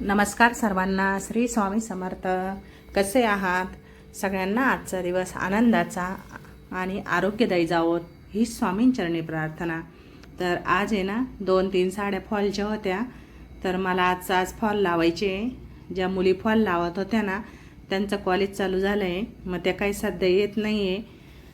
नमस्कार सर्वांना. श्री स्वामी समर्थ. कसे आहात? सगळ्यांना आजचा दिवस आनंदाचा आणि आरोग्यदायी जावोत ही स्वामींचरणी प्रार्थना. तर आज आहे ना दोन तीन साड्या फॉलच्या होत्या. तर मला आजचा आज फॉल लावायचे आहे. ज्या मुली फॉल लावत होत्या ना त्यांचं कॉलेज चालू झालं आहे मग त्या काही सध्या येत नाही आहे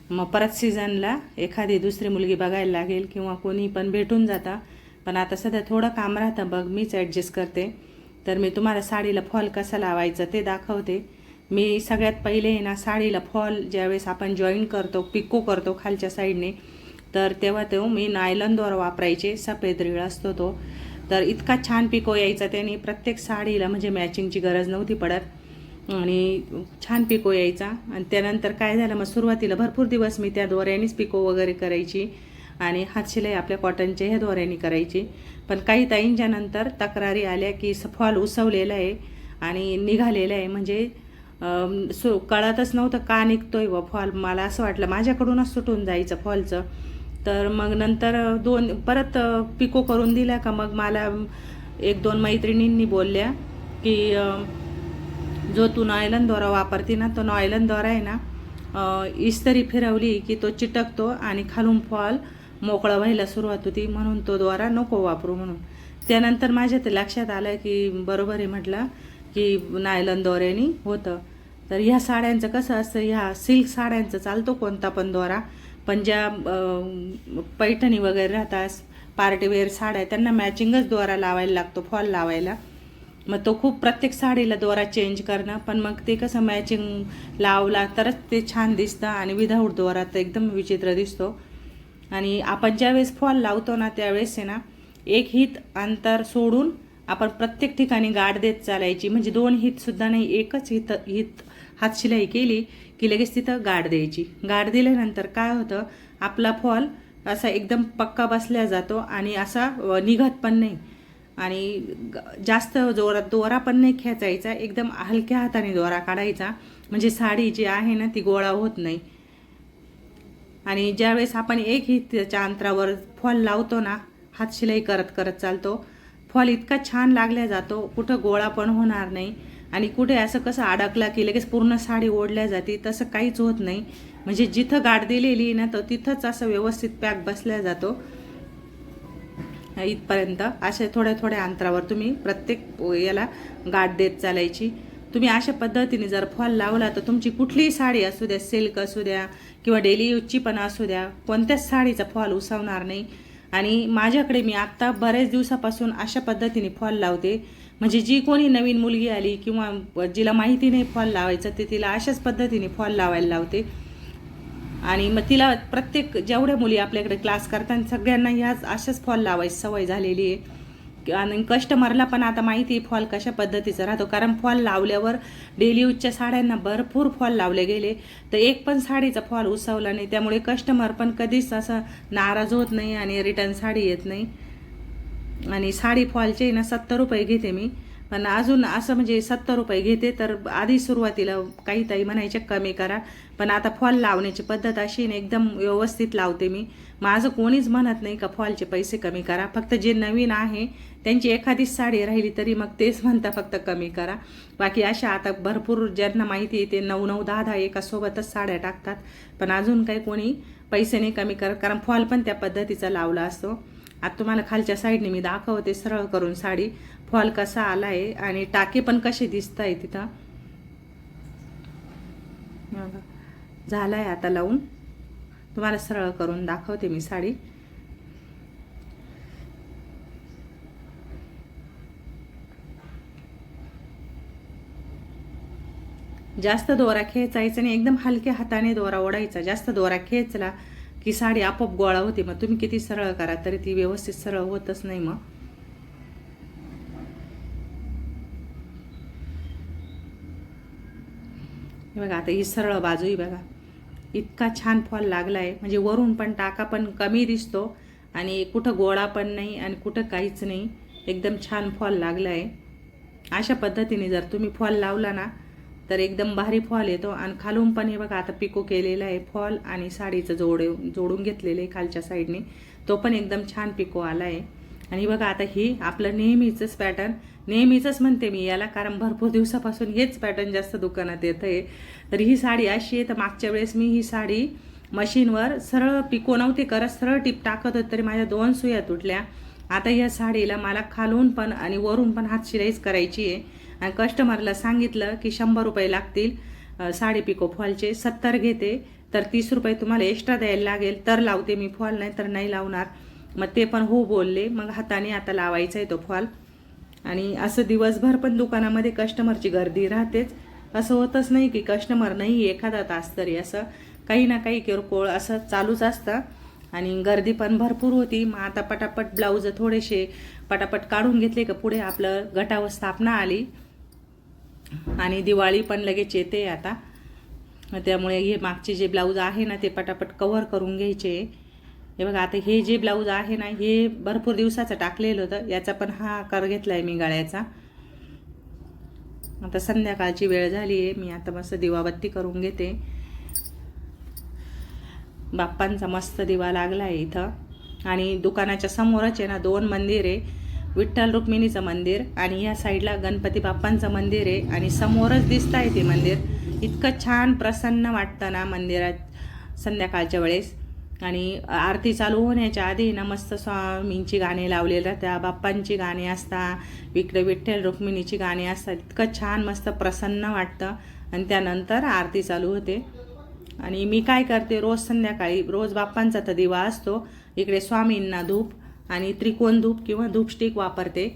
मग परत सीझनला एखादी दुसरी मुलगी बघायला लागेल किंवा कोणी पण भेटून जाता. पण आता सध्या थोडं काम राहतं. बघ मीच ॲडजस्ट करते. तर मी तुम्हाला साडीला फॉल कसा लावायचं ते दाखवते. मी सगळ्यात पहिले आहे ना साडीला फॉल ज्यावेळेस आपण जॉईन करतो पिको करतो खालच्या साईडने तर तेव्हा तो मी नायलनद्वारा वापरायचे सफेद रिळ असतो तो. तर इतका छान पिको यायचा त्याने प्रत्येक साडीला म्हणजे मॅचिंगची गरज नव्हती पडत. आणि छान पिको यायचा. आणि त्यानंतर काय झालं मग सुरुवातीला भरपूर दिवस मी त्या दोऱ्यानेच पिको वगैरे करायची. आणि हातशिलाई आपल्या कॉटनच्या ह्या दोऱ्याने करायची. पण काही ताईंच्या नंतर तक्रारी आल्या की स- फॉल उसवलेला आहे आणि निघालेला आहे. म्हणजे सु सो कळतच नव्हतं का निघतोय व फॉल. मला असं वाटलं माझ्याकडूनच सुटून जायचं फॉलचं. तर मग नंतर दोन परत पिको करून दिल्या का मग मला एक दोन मैत्रिणींनी बोलल्या की जो तू नॉयलन दोरा वापरते ना तो नॉयलन दोरा आहे ना इस्तरी इस्त्री फिरवली की तो चिटकतो आणि खालून फॉल मोकळा व्हायला सुरुवात होती. म्हणून तो द्वारा नको वापरू म्हणून. त्यानंतर माझ्या ते लक्षात आलं की बरोबर आहे म्हटलं की नायलन दोऱ्यानी होतं. तर ह्या साड्यांचं कसं असतं ह्या सिल्क साड्यांचं चालतो कोणता पण दोरा. पण ज्या पैठणी वगैरे राहतात पार्टीवेअर साड्या त्यांना मॅचिंगच दोरा लावायला लागतो फॉल लावायला. मग तो खूप प्रत्येक साडीला दोरा चेंज करणं पण मग ते कसं मॅचिंग लावला तरच ते छान दिसतं आणि विदाऊट दोरा तर एकदम विचित्र दिसतो. आणि आपण ज्यावेळेस फॉल लावतो ना त्यावेळेस आहे ना एक हित अंतर सोडून आपण प्रत्येक ठिकाणी गाठ देत चालायची. म्हणजे दोन हितसुद्धा नाही एकच हित हित हातशिलाई केली की लगेच तिथं गाठ द्यायची. गाठ दिल्यानंतर काय होतं आपला फॉल असा एकदम पक्का बसल्या जातो आणि असा निघत पण नाही. आणि ग- जास्त जोरात दोरा पण नाही खेचायचा एकदम हलक्या हाताने दोरा काढायचा. म्हणजे साडी जी आहे ना ती गोळा होत नाही. आणि ज्यावेळेस आपण एक ही त्याच्या अंतरावर फॉल लावतो ना हातशिलाई करत करत चालतो. फॉल इतका छान लागल्या जातो कुठं गोळा पण होणार नाही. आणि कुठे असं कसं अडकला की लगेच पूर्ण साडी ओढल्या जाते तसं काहीच होत नाही. म्हणजे जिथं गाठ दिलेली ना तर तिथंच असं व्यवस्थित पॅक बसल्या जातो. इथपर्यंत असे थोड्या थोड्या अंतरावर तुम्ही प्रत्येक याला गाठ देत चालायची. तुम्ही अशा पद्धतीने जर फॉल लावला तर तुमची कुठलीही साडी असू द्या सिल्क असू द्या किंवा डेली यूजची पण असू द्या कोणत्याच साडीचा फॉल उसवणार नाही. आणि माझ्याकडे मी आत्ता बऱ्याच दिवसापासून अशा पद्धतीने फॉल लावते. म्हणजे जी कोणी नवीन मुलगी आली किंवा जिला माहिती नाही फॉल लावायचं ते तिला अशाच पद्धतीने फॉल लावायला लावते. आणि मग तिला प्रत्येक जेवढ्या मुली आपल्याकडे क्लास करतात सगळ्यांना ह्याच अशाच फॉल लावायची सवय झालेली आहे. आणि कस्टमरला पण आता माहिती आहे फॉल कशा पद्धतीचा राहतो. कारण फॉल लावल्यावर डेली यूजच्या साड्यांना भरपूर फॉल लावले गेले. तर एक पण साडीचा फॉल उसवला नाही. त्यामुळे कस्टमर पण कधीच असं नाराज होत नाही आणि रिटर्न साडी येत नाही. आणि साडी फॉलचे ना सत्तर रुपये घेते मी. पण अजून असं म्हणजे सत्तर रुपये घेते तर आधी सुरुवातीला काही ताई म्हणायचे कमी करा. पण आता फॉल लावण्याची पद्धत अशी आहे ना एकदम व्यवस्थित लावते मी. माझं कोणीच म्हणत नाही का फॉलचे पैसे कमी करा. फक्त जे नवीन आहे त्यांची एखादीच साडी राहिली तरी मग तेच म्हणता फक्त कमी करा. बाकी अशा आता भरपूर ज्यांना माहिती आहे ते नऊ नऊ दहा दहा एकासोबतच साड्या टाकतात. पण अजून काही कोणी पैसे नाही कमी करत कारण फॉल पण त्या पद्धतीचा लावला असतो. आता तुम्हाला खालच्या साईडने मी दाखवते सरळ करून साडी. फॉल कसा आला आहे आणि टाके पण कसे दिसत आहे तिथं झाला आहे आता लावून. तुम्हाला सरळ करून दाखवते मी साडी. जास्त दोरा खेचायचा आणि एकदम हलक्या हाताने दोरा ओढायचा. जास्त दोरा खेचला की साडी आपोआप गोळा होते. मग तुम्ही किती सरळ करा तरी ती व्यवस्थित सरळ होतच नाही मग. बघा आता ही सरळ बाजू ही बघा. इतका छान फॉल लागला आहे म्हणजे वरून पण टाका पण कमी दिसतो आणि कुठं गोळा पण नाही आणि कुठं काहीच नाही. एकदम छान फॉल लागला आहे अशा पद्धतीने जर तुम्ही फॉल लावला ना तर एकदम भारी फॉल येतो. आणि खालून पण हे बघा आता पिको केलेला आहे फॉल आणि साडीचं जोड जोडून घेतलेलं आहे खालच्या साईडने. तो पण एकदम छान पिको आला आहे आणि बघा आता ही आपलं नेहमीचंच पॅटर्न नेहमीचंच म्हणते मी याला कारण भरपूर दिवसापासून हेच पॅटर्न जास्त दुकानात येतं आहे तर ही साडी अशी आहे तर मागच्या वेळेस मी ही साडी मशीनवर सरळ पिको नव्हते करत सरळ टिप टाकत होते तरी माझ्या दोन सुया तुटल्या. आता या साडीला मला खालून पण आणि वरून पण हात शिलाईच करायची आहे. आणि कस्टमरला सांगितलं की शंभर रुपये लागतील साडी पिको फॉलचे. सत्तर घेते तर तीस रुपये तुम्हाला एक्स्ट्रा द्यायला लागेल. तर लावते मी फॉल नाही तर नाही लावणार. मग ते पण हो बोलले. मग हाताने आता लावायचा आहे तो फॉल. आणि असं दिवसभर पण दुकानामध्ये कस्टमरची गर्दी राहतेच. असं होतच नाही की कस्टमर नाही एखादा तास तरी असं काही ना काही किरकोळ असं चालूच असतं. आणि गर्दी पण भरपूर होती. मग आता पटापट ब्लाऊज थोडेसे पटापट काढून घेतले का पुढे आपलं गटावर स्थापना आली. आणि दिवाळी पण लगेच येते आता. त्यामुळे हे मागचे जे ब्लाऊज आहे ना ते पटापट कवर करून घ्यायचे. हे बघा आता हे जे ब्लाऊज आहे ना हे भरपूर दिवसाचं टाकलेलं होतं. याचा पण हा आकार घेतला आहे मी गळ्याचा. आता संध्याकाळची वेळ झाली आहे. मी आता मस्त दिवाबत्ती करून घेते. बाप्पांचा मस्त दिवा लागला आहे इथं. आणि दुकानाच्या समोरच आहे ना दोन मंदिर आहे. विठ्ठल रुक्मिणीचं मंदिर आणि या साईडला गणपती बाप्पांचं मंदिर आहे. आणि समोरच दिसत आहे ते मंदिर. इतकं छान प्रसन्न वाटतं ना मंदिरात संध्याकाळच्या वेळेस. आणि आरती चालू होण्याच्या आधी ना मस्त स्वामींची गाणी लावलेलं त्या बाप्पांची गाणी असतात इकडे विठ्ठल रुक्मिणीची गाणी असतात. इतकं छान मस्त प्रसन्न वाटतं. आणि त्यानंतर आरती चालू होते. आणि मी काय करते रोज संध्याकाळी रोज बाप्पांचा तर दिवा असतो. इकडे स्वामींना धूप आणि त्रिकोण धूप किंवा धूप स्टिक वापरते.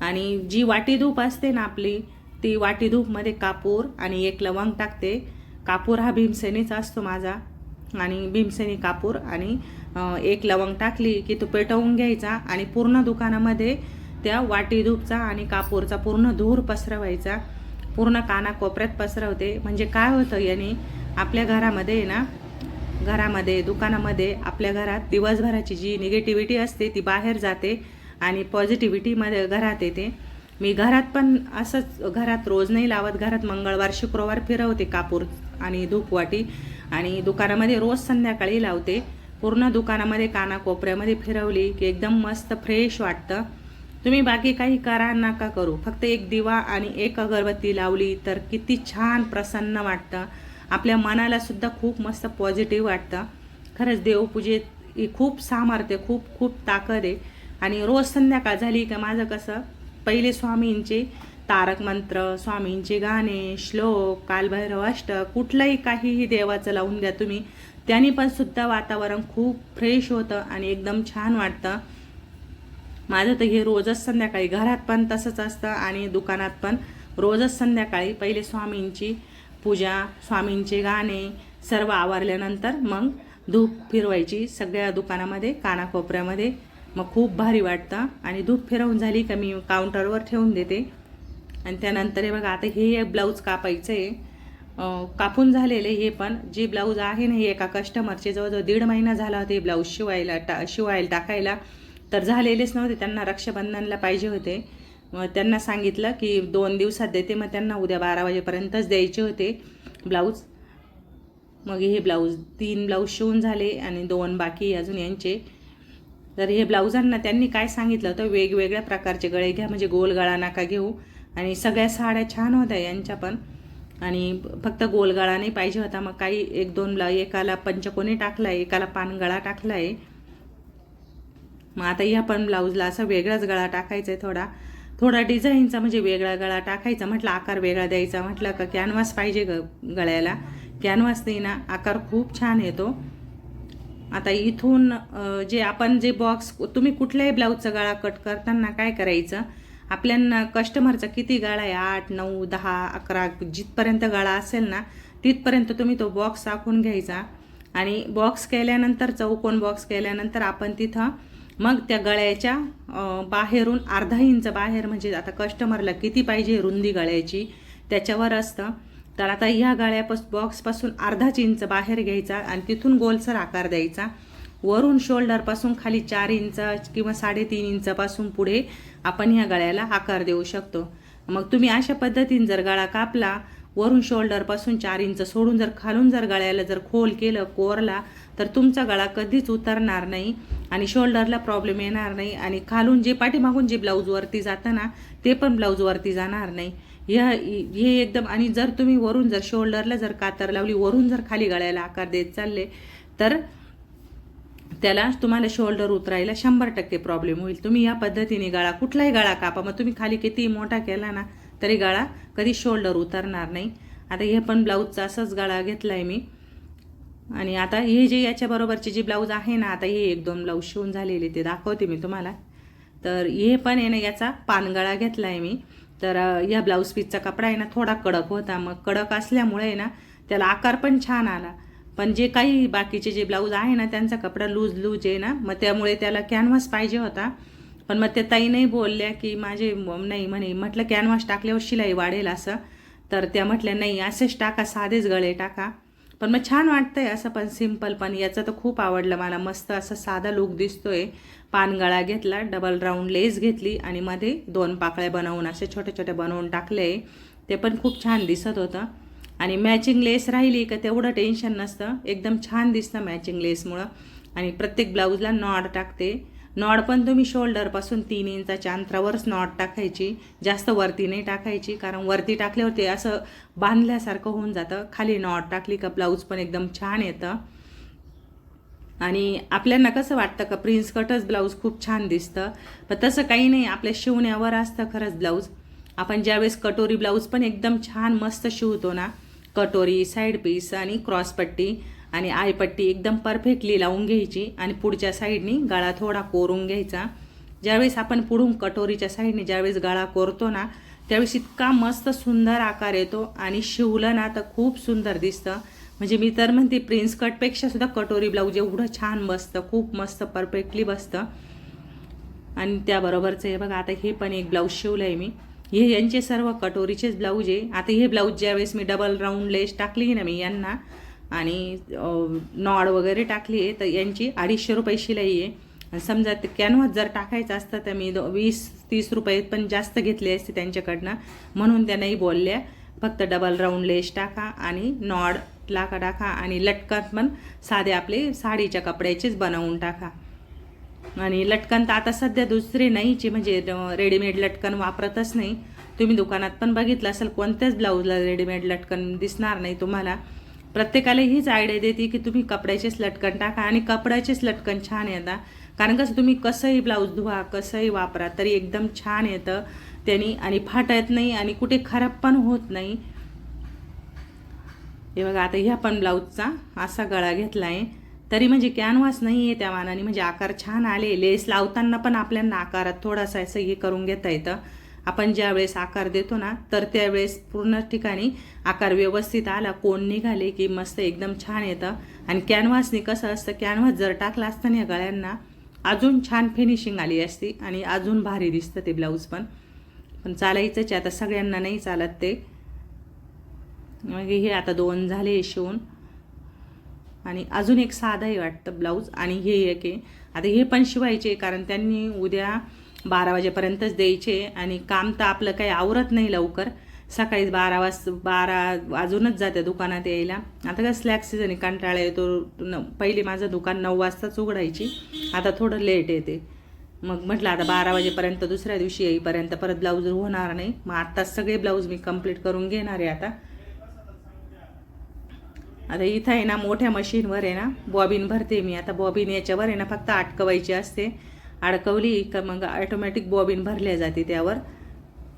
आणि जी वाटी धूप असते ना आपली ती वाटी धूपमध्ये कापूर आणि एक लवंग टाकते. कापूर हा भीमसेनीचा असतो माझा. आणि भीमसेनी कापूर आणि एक लवंग टाकली की तो पेटवून घ्यायचा आणि पूर्ण दुकानामध्ये त्या वाटी धूपचा आणि कापूरचा पूर्ण धूर पसरवायचा. पूर्ण कानाकोपऱ्यात पसरवते. म्हणजे काय होतं याने आपल्या घरामध्ये आहे ना घरामध्ये दुकानामध्ये आपल्या घरात दिवसभराची जी निगेटिव्हिटी असते ती बाहेर जाते आणि पॉझिटिव्हिटीमध्ये घरात येते. मी घरात पण असंच घरात रोज नाही लावत. घरात मंगळवार शुक्रवार फिरवते कापूर आणि धूपवाटी. आणि दुकानामध्ये रोज संध्याकाळी लावते. पूर्ण दुकानामध्ये कानाकोपऱ्यामध्ये फिरवली की एकदम मस्त फ्रेश वाटतं. तुम्ही बाकी काही करा नका करू. फक्त एक दिवा आणि एक अगरबत्ती लावली तर किती छान प्रसन्न वाटतं. आपल्या मनालासुद्धा खूप मस्त पॉझिटिव्ह वाटतं. खरंच देवपूजेत ही खूप सामर्थ्य खूप खूप ताकद आहे. आणि रोज संध्याकाळ झाली का माझं कसं पहिले स्वामींचे तारक मंत्र स्वामींचे गाणे श्लोक कालभैरव अष्टक कुठलंही काहीही देवाचं लावून द्या तुम्ही त्यांनी पण सुद्धा वातावरण खूप फ्रेश होतं आणि एकदम छान वाटतं. माझं तर हे रोजच संध्याकाळी घरात पण तसंच असतं आणि दुकानात पण रोजच संध्याकाळी पहिले स्वामींची पूजा स्वामींचे गाणे सर्व आवरल्यानंतर मग धूप फिरवायची सगळ्या दुकानामध्ये कानाकोपऱ्यामध्ये. मग खूप भारी वाटतं आणि धूप फिरवून झाली का मी काउंटरवर ठेवून देते. आणि त्यानंतर हे बघा आता हे एक ब्लाऊज कापायचं आहे कापून झालेले हे पण. जे ब्लाऊज आहे ना हे एका कस्टमरचे जवळजवळ दीड महिना झाला होते ब्लाऊज शिवायला टा शिवायला टाकायला. तर झालेलेच नव्हते त्यांना रक्षाबंधनला पाहिजे होते. मग त्यांना सांगितलं की दोन दिवसात देते मग त्यांना उद्या बारा वाजेपर्यंतच द्यायचे होते ब्लाऊज. मग हे ब्लाऊज तीन ब्लाऊज शिवून झाले आणि दोन बाकी अजून यांचे. तर हे ब्लाऊजांना त्यांनी काय सांगितलं होतं? वेगवेगळ्या प्रकारचे गळे घ्या म्हणजे गोल गळा नाका घेऊ. आणि सगळ्या साड्या छान होत्या यांच्या पण. आणि फक्त गोलगळा नाही पाहिजे होता मग काही एक दोन ब्ला एकाला पंचकोनी टाकला आहे एकाला पानगळा टाकला आहे मग आता ह्या पण ब्लाऊजला असा वेगळाच गळा टाकायचा आहे थोडा. थोडा डिझाईनचा म्हणजे वेगळा गळा टाकायचा म्हटलं आकार वेगळा द्यायचा म्हटलं का कॅनव्हास पाहिजे ग गळ्याला. कॅनव्हास नाही ना आकार खूप छान येतो. आता इथून जे आपण जे बॉक्स तुम्ही कुठल्याही ब्लाऊजचा गळा कट करताना काय करायचं आपल्याला कस्टमरचा किती गळा आहे? आठ नऊ दहा अकरा जिथपर्यंत गळा असेल ना तिथपर्यंत तुम्ही तो बॉक्स आखून घ्यायचा. आणि बॉक्स केल्यानंतर चौकोन बॉक्स केल्यानंतर आपण तिथं मग त्या गळ्याच्या बाहेरून अर्धा इंच बाहेर म्हणजे आता कस्टमरला किती पाहिजे रुंदी गळ्याची त्याच्यावर असतं. तर आता ह्या गळ्यापास बॉक्सपासून अर्धाच इंच बाहेर घ्यायचा आणि तिथून गोलसर आकार द्यायचा. वरून शोल्डरपासून खाली चार इंच किंवा साडेतीन इंचापासून पुढे आपण ह्या गळ्याला आकार देऊ शकतो. मग तुम्ही अशा पद्धतीने जर गळा कापला वरून शोल्डरपासून चार इंच सोडून जर खालून जर गळ्याला जर खोल केलं कोरला तर तुमचा गळा कधीच उतरणार नाही आणि शोल्डरला प्रॉब्लेम येणार नाही आणि खालून जे पाठीमागून जे ब्लाऊजवरती जातं ना ते पण ब्लाऊजवरती जाणार नाही. ह्या हे एकदम आणि जर तुम्ही वरून जर शोल्डरला जर कातर लावली वरून जर खाली गळ्याला आकार देत चालले तर त्याला तुम्हाला शोल्डर उतरायला शंभर टक्के प्रॉब्लेम होईल. तुम्ही या पद्धतीने गळा कुठलाही गळा कापा. मग तुम्ही खाली किती मोठा केला ना तरी गळा कधी शोल्डर उतरणार नाही. आता हे पण ब्लाऊजचा असंच गळा घेतला आहे मी. आणि आता हे जे याच्याबरोबरचे जे ब्लाऊज आहे ना आता हे एक दोन ब्लाऊज शिवून झालेले ते दाखवते मी तुम्हाला. तर हे पण आहे ना याचा पानगळा घेतला आहे मी. तर या ब्लाऊज पीसचा कपडा आहे ना थोडा कडक होता. मग कडक असल्यामुळे आहे ना त्याला आकार पण छान आला. पण जे काही बाकीचे जे ब्लाऊज आहे ना त्यांचा कपडा लूज लूज आहे ना मग त्यामुळे त्याला कॅनव्हास पाहिजे होता. पण मग त्या ताईनंही बोलल्या की माझे नाही म्हणे म्हटलं कॅनव्हास टाकल्यावर शिलाई वाढेल असं. तर त्या म्हटल्या नाही असेच टाका साधेच गळे टाका. पण मग छान वाटतंय असं पण सिंपल पण याचं तर खूप आवडलं मला. मस्त असं साधा लुक दिसतोय. पानगळा घेतला डबल राऊंड लेस घेतली आणि मध्ये दोन पाकळ्या बनवून असे छोटे छोटे बनवून टाकले. ते पण खूप छान दिसत होतं. आणि मॅचिंग लेस राहिली का तेवढं टेन्शन नसतं. एकदम छान दिसतं मॅचिंग लेसमुळं आणि प्रत्येक ब्लाऊजला नॉड टाकते. नॉड पण तुम्ही शोल्डरपासून तीन इंचाच्या अंतरावरच नॉड टाकायची. जास्त वरती नाही टाकायची कारण वरती टाकल्यावर ते असं बांधल्यासारखं होऊन जातं. खाली नॉड टाकली का ब्लाऊज पण एकदम छान येतं. आणि आपल्याला कसं वाटतं का प्रिन्स कटच ब्लाऊज खूप छान दिसतं. पण तसं काही नाही आपल्या शिवण्यावर असतं खरंच ब्लाऊज आपण ज्यावेळेस कटोरी ब्लाऊज पण एकदम छान मस्त शिवतो ना कटोरी साईड पीस आणि क्रॉसपट्टी आणि आयपट्टी एकदम परफेक्टली लावून घ्यायची आणि पुढच्या साईडनी गळा थोडा कोरून घ्यायचा. ज्यावेळेस आपण पुढून कटोरीच्या साईडने ज्यावेळेस गळा कोरतो ना त्यावेळेस इतका मस्त सुंदर आकार येतो आणि शिवलं ना तर खूप सुंदर दिसतं. म्हणजे मी तर म्हणते प्रिन्स कटपेक्षा सुद्धा कटोरी ब्लाऊज एवढं छान बसतं खूप मस्त परफेक्टली बसतं. आणि त्याबरोबरचं हे बघा आता हे पण एक ब्लाऊज शिवलं आहे मी. हे यांचे सर्व कटोरीचेच ब्लाऊज आहे. आता हे ब्लाऊज ज्यावेळेस मी डबल राऊंड लेस टाकली ना मी यांना आणि नॉड वगैरे टाकली आहे तर यांची अडीचशे रुपये शिलाई आहे. समजा ते कॅनव्हास जर टाकायचं असतं तर मी दो- वीस तीस रुपये पण जास्त घेतले असते त्यांच्याकडनं. म्हणून त्यांनाही बोलल्या. फक्त डबल राऊंड लेस टाका आणि नॉड लाका टाका आणि लटकन पण साधे आपले साडीच्या कपड्याचेच बनवून टाका. आणि लटकन तर आता सध्या दुसरी नाहीची म्हणजे रेडीमेड लटकन वापरतच नाही. तुम्ही दुकानात पण बघितलं असेल कोणत्याच ब्लाऊजला रेडीमेड लटकन दिसणार नाही तुम्हाला. प्रत्येकाला हीच आयडिया देते की तुम्ही कपड्याचेच लटकन टाका आणि कपड्याचेच लटकन छान येतात कारण कसं तुम्ही कसंही ब्लाऊज धुवा कसंही वापरा तरी एकदम छान येतं. त्यांनी आणि फाटत नाही आणि कुठे खराब पण होत नाही. हे बघा आता ह्या पण ब्लाऊजचा असा गळा घेतला आहे तरी म्हणजे कॅनव्हास नाही आहे त्या मानाने. म्हणजे आकार छान आले लेस लावताना पण आपल्याला आकारात थोडासा असं हे करून घेता येतं. आपण ज्या वेळेस आकार देतो ना तर त्यावेळेस पूर्ण ठिकाणी आकार व्यवस्थित आला कोण निघाले की मस्त एकदम छान येतं. आणि कॅनव्हासने कसं असतं कॅनव्हास जर टाकला असतं ना या गळ्यांना अजून छान फिनिशिंग आली असती आणि अजून भारी दिसतं ते ब्लाऊज पण. पण चालायचंच आहे आता सगळ्यांना नाही चालत ते. मग हे आता दोन झाले शिवून. आणि अजून एक साधंही वाटतं ब्लाऊज. आणि हे एक आहे. आता हे पण शिवायचे कारण त्यांनी उद्या बारा वाजेपर्यंतच द्यायचे. आणि काम तर आपलं काही आवरत नाही लवकर. सकाळी बारा वाज बारा वाजूनच जाते दुकानात यायला. आता काय स्लॅक सीझन कंटाळा येतो. न पहिले माझं दुकान नऊ वाजताच उघडायची. आता थोडं लेट येते. मग म्हटलं आता बारा वाजेपर्यंत दुसऱ्या दिवशी येईपर्यंत परत ब्लाऊज होणार नाही. मग आत्ताच सगळे ब्लाऊज मी कंप्लीट करून घेणार आहे आता. आता इथं आहे ना मोठ्या मशीनवर आहे ना बॉबिन भरते मी. आता बॉबिन याच्यावर आहे ना फक्त अटकवायची असते. अडकवली का मग ऑटोमॅटिक बॉबिन भरल्या जाते त्यावर.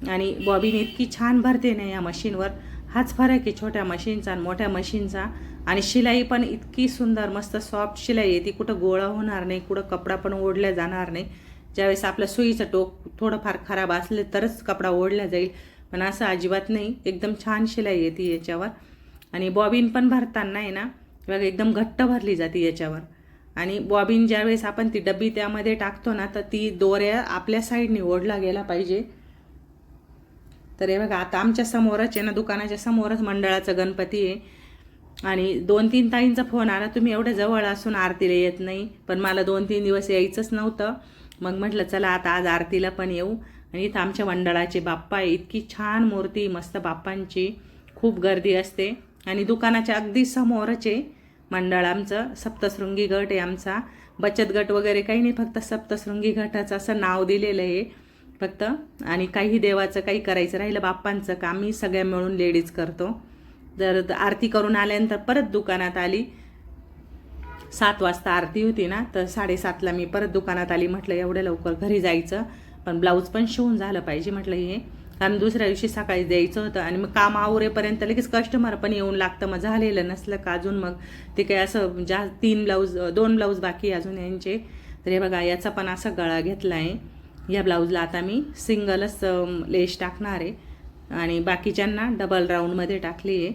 आणि बॉबिन इतकी छान भरते ना या मशीनवर हाच फरक आहे छोट्या मशीनचा आणि मोठ्या मशीनचा आणि शिलाई पण इतकी सुंदर मस्त सॉफ्ट शिलाई आहे. ती कुठं गोळा होणार नाही कुठं कपडा पण ओढल्या जाणार नाही. ज्यावेळेस आपलं सुईचं टोक थोडंफार खराब असले तरच कपडा ओढला जाईल. पण असं अजिबात नाही. एकदम छान शिलाई येते याच्यावर. आणि बॉबिन पण भरताना आहे ना बघा एकदम घट्ट भरली जाते याच्यावर. आणि बॉबिन ज्यावेळेस आपण ती डब्बी त्यामध्ये टाकतो ना तर ती दोऱ्या आपल्या साईडने ओढला गेला पाहिजे. तर हे बघा आता आमच्या समोरच आहे ना दुकानाच्या समोरच मंडळाचं गणपती आहे. आणि दोन तीन ताईंचा फोन आला तुम्ही एवढं जवळ असून आरतीला येत नाही. पण मला दोन तीन दिवस यायचंच नव्हतं. मग म्हटलं चला आता आज आरतीला पण येऊ. आणि इथं आमच्या मंडळाचे बाप्पा आहे इतकी छान मूर्ती मस्त बाप्पांची. खूप गर्दी असते. आणि दुकानाच्या अगदी समोरच आहे मंडळ आमचं सप्तशृंगी गट आहे आमचा. बचत गट वगैरे काही नाही फक्त सप्तशृंगी गटाचं असं नाव दिलेलं आहे. फक्त आणि काही देवाचं काही करायचं राहिलं बाप्पांचं काम मी सगळ्या मिळून लेडीज करतो. जर आरती करून आल्यानंतर परत दुकानात आली सात वाजता आरती होती ना तर साडेसातला मी परत दुकानात आली म्हटलं एवढ्या लवकर घरी जायचं. पण ब्लाऊज पण शिवून झालं पाहिजे म्हटलं हे. कारण दुसऱ्या दिवशी सकाळी द्यायचं होतं आणि मग काम आवरेपर्यंत लगेच कस्टमर पण येऊन लागतं. मग झालेलं नसलं का अजून मग ते काय असं जा तीन ब्लाऊज दोन ब्लाऊज बाकी अजून यांचे. तर हे बघा याचा पण असा गळा घेतला आहे या ब्लाऊजला आता मी सिंगलच लेश लेस टाकणार आहे. आणि बाकीच्यांना डबल राऊंडमध्ये टाकली आहे.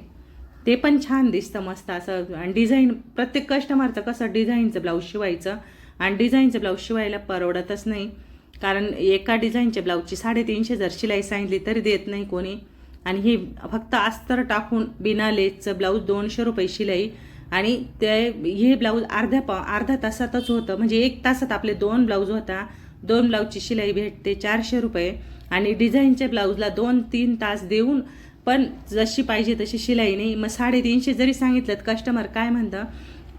ते पण छान दिसतं मस्त असं. आणि डिझाईन प्रत्येक कस्टमरचं कसं डिझाईनचं ब्लाऊज शिवायचं. आणि डिझाईनचं ब्लाऊज शिवायला परवडतच नाही. कारण एका डिझाईनच्या ब्लाऊजची साडेतीनशे जर शिलाई सांगितली तरी देत नाही कोणी. आणि हे फक्त अस्तर टाकून बिना लेसचं ब्लाऊज दोनशे रुपये शिलाई. आणि ते हे ब्लाऊज अर्ध्या पा अर्ध्या तासातच होतं. म्हणजे एक तासात आपले दोन ब्लाऊज होता. दोन ब्लाऊजची शिलाई भेटते चारशे रुपये. आणि डिझाईनच्या ब्लाऊजला दोन तीन तास देऊन पण जशी पाहिजे तशी शिलाई नाही. मग साडेतीनशे जरी सांगितलं कस्टमर काय म्हणतं?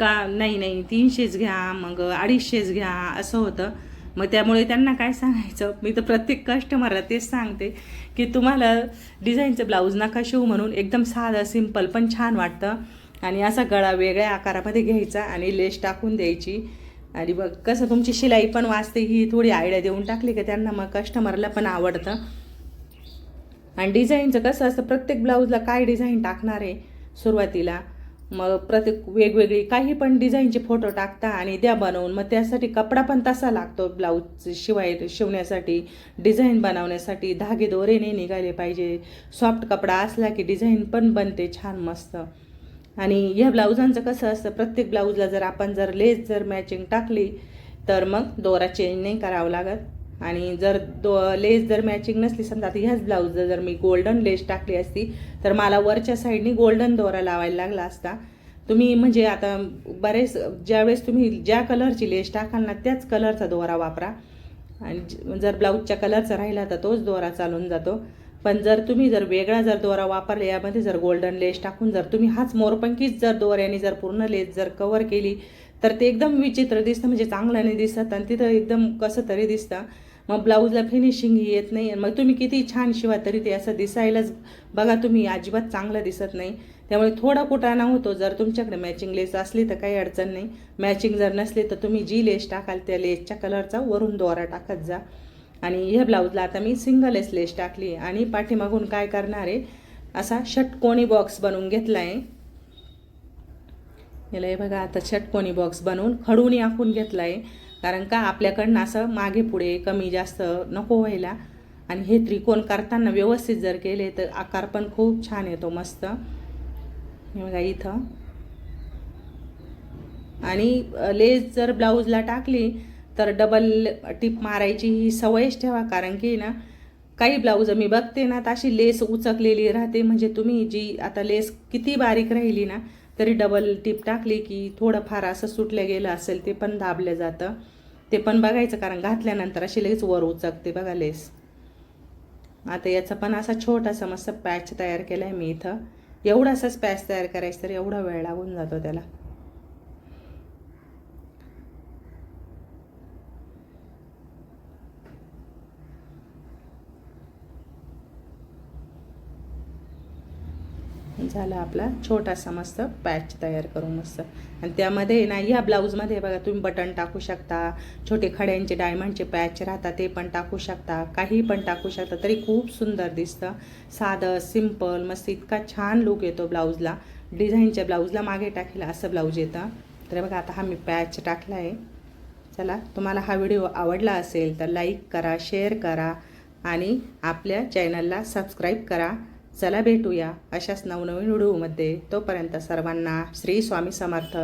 का नाही नाही तीनशेच घ्या मग अडीचशेच घ्या असं होतं. मग त्यामुळे त्यांना काय सांगायचं? मी तर प्रत्येक कस्टमरला तेच सांगते की तुम्हाला डिझाईनचं ब्लाऊज नका शिवू म्हणून एकदम साधं सिंपल पण छान वाटतं. आणि असा गळा वेगळ्या आकारामध्ये घ्यायचा आणि लेस टाकून द्यायची. आणि बघ कसं तुमची शिलाई पण वाचते ही थोडी आयडिया देऊन टाकली का त्यांना मग कस्टमरला पण आवडतं. आणि डिझाईनचं कसं असतं प्रत्येक ब्लाऊजला काय डिझाईन टाकणार आहे सुरुवातीला? मग प्रत्येक वेगवेगळी काही पण डिझाईनचे फोटो टाकता आणि द्या बनवून मग त्यासाठी कपडा पण तसा लागतो ब्लाऊज शिवाय शिवण्यासाठी. डिझाईन बनवण्यासाठी धागे दोरे नाही निघाले पाहिजे. सॉफ्ट कपडा असला की डिझाईन पण बनते छान मस्त. आणि या ब्लाऊजांचं कसं असतं प्रत्येक ब्लाऊजला जर आपण जर लेस जर मॅचिंग टाकली तर मग दोरा चेंज नाही करावं लागत. आणि जर दो लेस जर मॅचिंग नसली समजा आता ह्याच ब्लाऊजला जर मी गोल्डन लेस टाकली असती तर मला वरच्या साईडनी गोल्डन दोरा लावायला लागला असता. तुम्ही म्हणजे आता बरेच ज्यावेळेस तुम्ही ज्या कलरची लेस टाकाल ना त्याच कलरचा दोरा वापरा. आणि जर ब्लाऊजच्या कलरचा राहिला तर तोच दोरा चालून जातो. पण जर तुम्ही जर वेगळा जर दोरा वापरला यामध्ये जर गोल्डन लेस टाकून जर तुम्ही हाच मोरपंकीच जर दोऱ्याने जर पूर्ण लेस जर कवर केली तर ते एकदम विचित्र दिसतं म्हणजे चांगलं नाही दिसत. आणि तिथं एकदम कसं तरी दिसतं. मग ब्लाऊजला फिनिशिंग येत नाही मग तुम्ही किती छान शिवा तरी ते असं दिसायलाच बघा तुम्ही अजिबात चांगलं दिसत नाही. त्यामुळे थोडा कुटाणा होतो. जर तुमच्याकडे मॅचिंग लेस असली तर काही अडचण नाही. मॅचिंग जर नसली तर तुम्ही जी लेस टाकाल त्या लेसच्या कलरचा वरून दोरा टाकत जा. आणि ह्या ब्लाऊजला आता मी सिंगलच लेस टाकली आहे. आणि पाठीमागून काय करणार आहे? असा षटकोणी बॉक्स बनवून घेतला आहे याला हे बघा आता षटकोनी बॉक्स बनवून खडूनी आखून घेतला आहे कारण का आपल्याकडनं असं मागे पुढे कमी जास्त नको व्हायला. आणि हे त्रिकोण करताना व्यवस्थित जर केले तर आकार पण खूप छान येतो मस्त. हे बघा इथं. आणि लेस जर ब्लाऊजला टाकली तर डबल टिप मारायची ही सवयच ठेवा. कारण की ना काही ब्लाऊज मी बघते ना तशी लेस उचकलेली राहते. म्हणजे तुम्ही जी आता लेस किती बारीक राहिली ना तरी डबल टीप टाकली की थोडंफार असं सुटलं गेलं असेल ते पण दाबलं जातं. ते पण बघायचं कारण घातल्यानंतर अशी लगेच वर उचकते बघा लेस. आता याचा पण असा छोटासा मस्त पॅच तयार केला आहे मी इथं. एवढासाच पॅच तयार करायचं तर एवढा वेळ लागून जातो त्याला. झाला आपला छोटासा मस्त पॅच तयार करू मस्त. आणि त्यामध्ये ना ह्या ब्लाऊजमध्ये बघा तुम्ही बटन टाकू शकता छोटे खड्यांचे डायमंडचे पॅच राहतात ते पण टाकू शकता काही पण टाकू शकता तरी खूप सुंदर दिसतं. साधं सिंपल मस्त इतका छान लुक येतो ब्लाऊजला. डिझाईनच्या ब्लाऊजला मागे टाकेल असं ब्लाऊज येतं. तर बघा आता हा मी पॅच टाकला आहे चला तुम्हाला हा व्हिडिओ आवडला असेल तर लाईक करा शेअर करा आणि आपल्या चॅनलला सबस्क्राईब करा. चला भेटूया अशाच नवनवीन व्हिडिओमध्ये. तोपर्यंत सर्वांना श्री स्वामी समर्थ.